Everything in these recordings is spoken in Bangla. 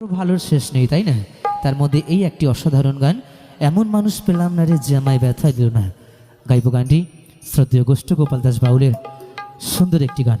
ভালোর শেষ নেই, তাই না? তার মধ্যে এই একটি অসাধারণ গান, এমন মানুষ পেলাম না রে যে আমায় ব্যথা দিল না। গাইব গানটি শ্রদ্ধেয় গোষ্ঠ গোপাল দাস বাউলের সুন্দর একটি গান।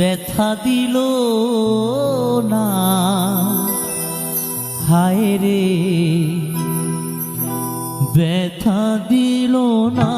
ব্যথা দিল না। হায় রে ব্যথা দিল না।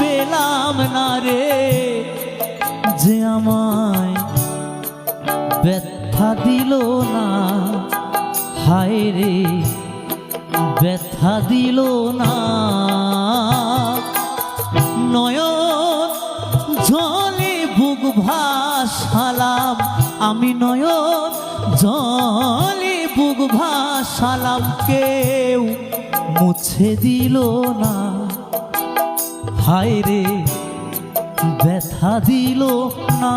পেলাম না রে, যে আমায় ব্যথা দিল না। হায় রে, ব্যথা দিল না। নয়ন জলে বুক ভাসালাম, আমি নয়ন জলে বুক ভাসালাম, কেউ মুছে দিল না। হায় রে ব্যথা দিল না।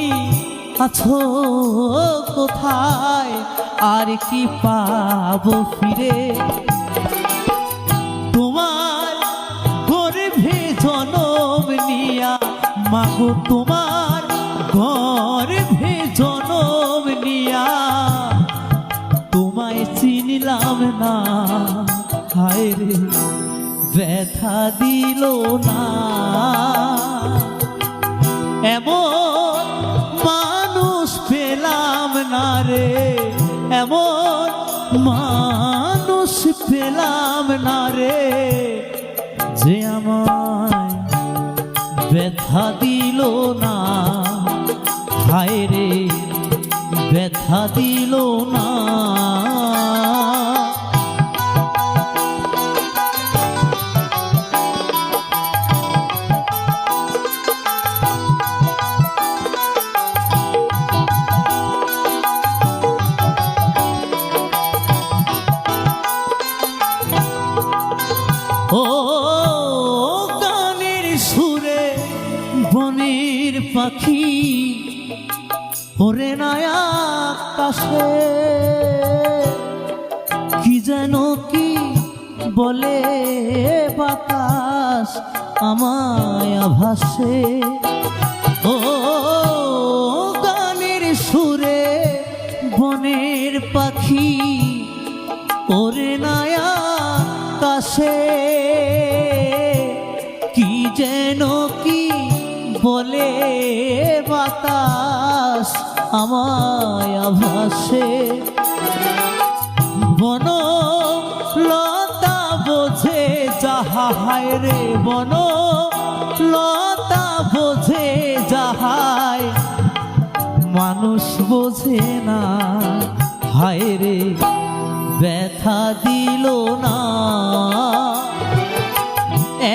আছো কোথায়? আর কি পাবো ফিরে? তোমার গর্ভে জনম নিয়া, মাগো তোমার গর্ভে জনম নিয়া। তোমায় চিনিলাম না, হায় রে, ব্যথা দিল না। এমন রে এমন মানুষ পেলাম না রে, যে আমায় ব্যথা দিল না। হায় রে, ব্যথা দিল না। ওরে নয়া আকাশে কি যেন কি বলে বাতাস আমায় আভাসে ও গানের সুরে মনের পাখি ওরে নায়া কাশে কি যেন কি বলে বাতাস আমায় আভাসে। বন লতা বোঝে, যাহা হায় রে বন লতা বোঝে যাহায় মানুষ বোঝে না, হায় রে, ব্যথা দিল না।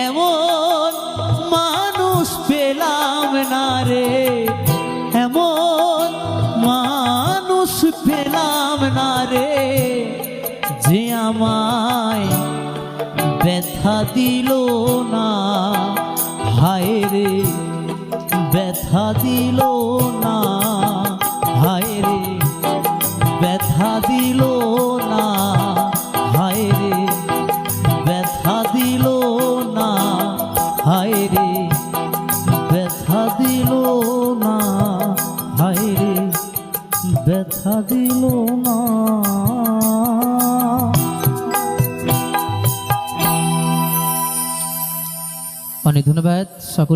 এমন মানুষ পেলাম না রে। আমায় ব্যথা দিল না। হায় রে, ব্যথা দিল না। হায় রে, ব্যথা দিল না। হায় রে, ব্যথা দিল না। হায় রে, ব্যথা দিল না। হায় রে, ব্যথা দিল না। ধন্যবাদ। সকল